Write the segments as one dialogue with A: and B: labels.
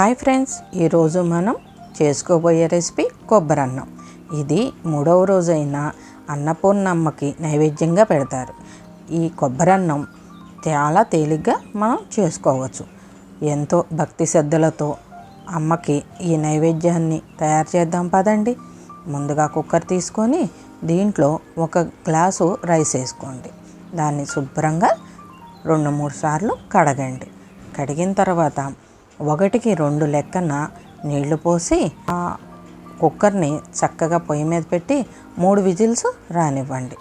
A: Hi friends ఈరోజు మనం చేసుకోబోయే రెసిపీ కొబ్బరి అన్నం ఇది మూడవ రోజైన అన్నపూర్ణమ్మకి నైవేద్యంగా పెడతారు. ఈ కొబ్బరి అన్నం చాలా తేలిగ్గా మనం చేసుకోవచ్చు. ఎంతో భక్తి శ్రద్ధలతో అమ్మకి ఈ నైవేద్యాన్ని తయారు చేద్దాం పదండి. ముందుగా కుక్కర్ తీసుకొని దీంట్లో ఒక గ్లాసు రైస్ వేసుకోండి. దాన్ని శుభ్రంగా రెండు మూడు సార్లు కడగండి. కడిగిన తర్వాత ఒకటికి రెండు లెక్కన నీళ్ళు పోసి ఆ కుక్కర్ని చక్కగా పొయ్యి మీద పెట్టి మూడు విజిల్స్ రానివ్వండి.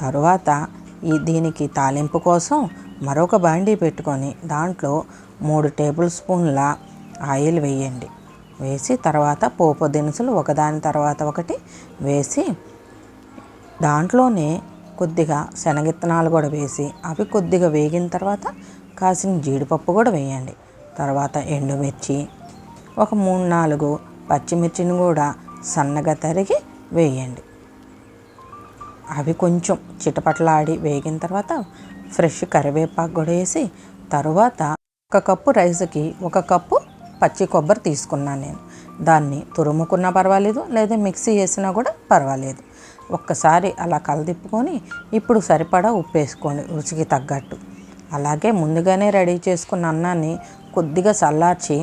A: తరువాత ఈ దీనికి తాలింపు కోసం మరొక బాండీ పెట్టుకొని దాంట్లో మూడు టేబుల్ స్పూన్ల ఆయిల్ వేయండి. వేసి తర్వాత పోపు దినుసులు ఒకదాని తర్వాత ఒకటి వేసి దాంట్లోనే కొద్దిగా శనగిత్తనాలు కూడా వేసి అవి కొద్దిగా వేగిన తర్వాత కాసిన జీడిపప్పు కూడా వేయండి. తర్వాత ఎండుమిర్చి ఒక మూడు నాలుగు పచ్చిమిర్చిని కూడా సన్నగా తరిగి వేయండి. అవి కొంచెం చిటపటలాడి వేగిన తర్వాత ఫ్రెష్ కరివేపాకు కూడా వేసి తర్వాత ఒక కప్పు రైస్కి ఒక కప్పు పచ్చి కొబ్బరి తీసుకున్నాను నేను. దాన్ని తురుముకున్నా పర్వాలేదు లేదా మిక్సీ వేసినా కూడా పర్వాలేదు. ఒక్కసారి అలా కలదిప్పుకొని ఇప్పుడు సరిపడా ఉప్పు వేసుకోండి రుచికి తగ్గట్టు. అలాగే ముందుగానే రెడీ చేసుకున్న అన్నాన్ని కొద్దిగా చల్లార్చి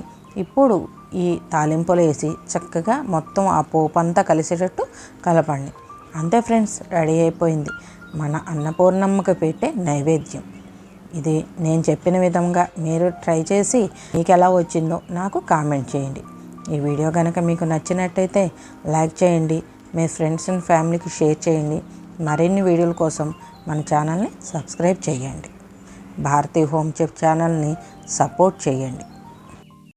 A: ఇప్పుడు ఈ తాలింపులు వేసి చక్కగా మొత్తం ఆ పోపు అంతా కలిసేటట్టు కలపండి. అంతే ఫ్రెండ్స్ రెడీ అయిపోయింది. మన అన్నపూర్ణమ్మకి పెట్టే నైవేద్యం. ఇది నేను చెప్పిన విధంగా మీరు ట్రై చేసి మీకు ఎలా వచ్చిందో నాకు కామెంట్ చేయండి. ఈ వీడియో కనుక మీకు నచ్చినట్టయితే లైక్ చేయండి మీ ఫ్రెండ్స్ అండ్ ఫ్యామిలీకి షేర్ చేయండి. మరిన్ని వీడియోల కోసం మన ఛానల్ని సబ్స్క్రైబ్ చేయండి. భారతీ హోమ్ చెఫ్ ఛానల్ని సపోర్ట్ చేయండి.